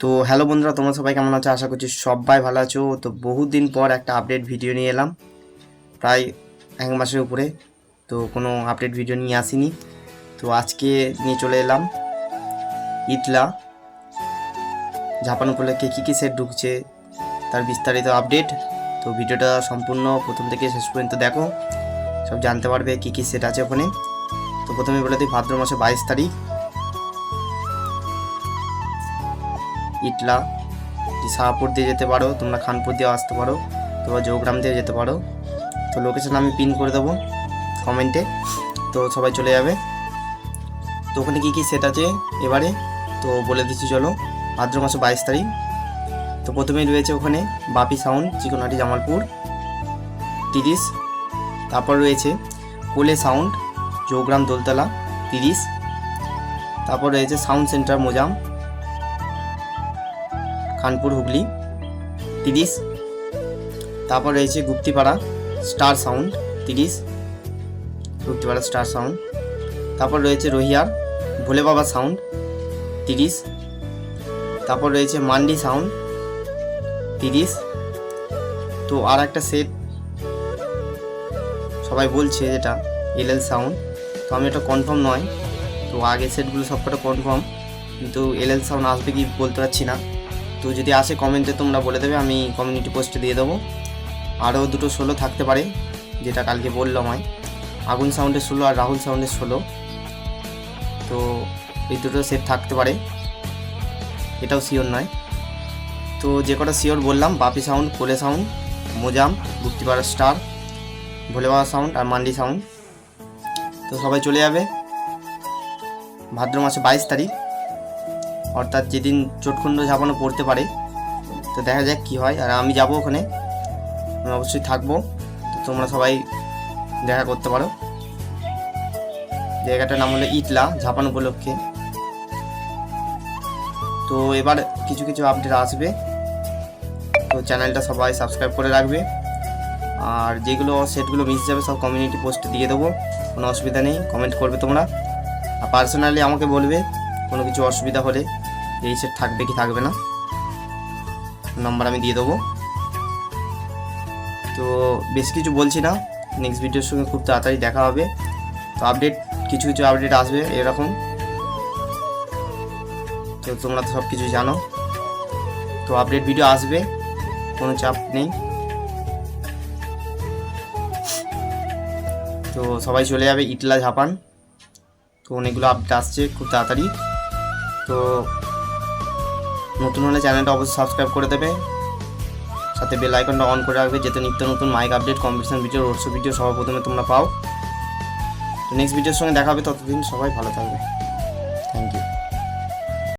তো হ্যালো বন্ধুরা, তোমরা সবাই কেমন আছো? আশা করছি সবাই ভালো আছো। তো বহুত দিন পর একটা আপডেট ভিডিও নিয়ে এলাম, প্রায় এক মাসের উপরে। তো কোনো আপডেট ভিডিও নিয়ে আসিনি। তো আজকে নিয়ে চলে এলাম ইটলা। ঝাপান উপলক্ষে কী কী সেট ঢুকছে, তার বিস্তারিত আপডেট তো ভিডিওটা সম্পূর্ণ প্রথম থেকে শেষ পর্যন্ত দেখো। সব জানতে পারবে কী কী সেট আছে ওখানে। তো প্রথমে বলে দিই, ভাদ্র মাসে বাইশ তারিখ। ইটলা শাহপুর দিয়ে যেতে পারো, তোমরা খানপুর দিয়ে আসতে পারো, তোমরা জৌগ্রাম দিয়ে যেতে পারো। তো লোকেশন আমি পিন করে দেবো কমেন্টে তো সবাই চলে যাবে। তো ওখানে কী কী সেট আছে এবারে? তো বলে দিচ্ছি, চলো। ভাদ্র মাসে বাইশ তারিখ। তো প্রথমেই রয়েছে ওখানে বাপি সাউন্ড চিকনহাটি জামালপুর, তিরিশ। তারপর রয়েছে কোলে সাউন্ড জৌগ্রাম দোলতলা, তিরিশ। তারপর রয়েছে সাউন্ড সেন্টার মোজাম। খানপুর হুগলি, তিরিশ। তারপর রয়েছে গুপ্তিপাড়া, স্টার সাউন্ড, তিরিশ। Guptipara, star sound. তারপর রয়েছে রহিয়ার, ভোলে বাবা সাউন্ড, তিরিশ। তারপর রয়েছে মান্ডি সাউন্ড, তিরিশ। তো আর একটা সেট সবাই বলছে যেটা এল এল সাউন্ড। তো আমি এটা কনফার্ম নয়, তো আগে সেটগুলো সবকটা কনফার্ম কিন্তু এল এল সাউন্ড আসবে কি বলতে পারছি না। তো যদি আসে কমেন্টে তোমরা বলে দেবে, আমি কমিউনিটি পোস্টে দিয়ে দেবো। আরও দুটো ষোলো থাকতে পারে, যেটা কালকে বললাম আমায় আগুন সাউন্ডের ষোলো আর রাহুল সাউন্ডের ষোলো তো এই দুটো সেট থাকতে পারে। এটাও শিওর নয়। তো যে কটা শিওর বললাম, Bapi sound Kole sound Mojam, Guptipara star Bholebaba sound আর মান্ডি সাউন্ড তো সবাই চলে যাবে। ভাদ্র মাসে বাইশ তারিখ। অর্থাৎ যেদিন চোটখণ্ড ঝাপানো পড়তে পারে, তো দেখা যাক কী হয়। আর আমি যাব ওখানে। আমি অবশ্যই থাকব। তো তোমরা সবাই দেখা করতে পারো। জায়গাটার নাম হলো ইটলা, ঝাপান উপলক্ষে। তো এবার কিছু কিছু আপডেট আসবে। তো চ্যানেলটা সবাই সাবস্ক্রাইব করে রাখবে। আর যেগুলো সেটগুলো মিস যাবে, সব কমিউনিটি পোস্টে দিয়ে দেবো। কোনো অসুবিধা নেই কমেন্ট করবে তোমরা। আর পার্সোনালি আমাকে বলবে কোনো কিছু অসুবিধা হলে। এই সেট থাকবে কি থাকবে না? নাম্বার আমি দিয়ে দেবো। তো বেশ কিছু বলছি না। নেক্সট ভিডিওর সঙ্গে খুব তাড়াতাড়ি দেখা হবে। তো আপডেট কিছু কিছু আপডেট আসবে এরকম। তো তোমরা তো সব কিছু জানো। তো আপডেট ভিডিও আসবে, কোনো চাপ নেই। তো সবাই চলে যাবে ইটলা ঝাপান তো অনেকগুলো আপডেট আসছে খুব তাড়াতাড়ি। তো নতুন হলে চ্যানেলটা অবশ্যই সাবস্ক্রাইব করে দেবে। সাথে বেল আইকনটা অন করে রাখবে যাতে নিত্য নতুন mic update competition video roadshow video সবার প্রথমে তোমরা পাও। তো নেক্সট ভিডিওর সঙ্গে দেখা হবে ততদিন সবাই ভালো থাকবে। Thank you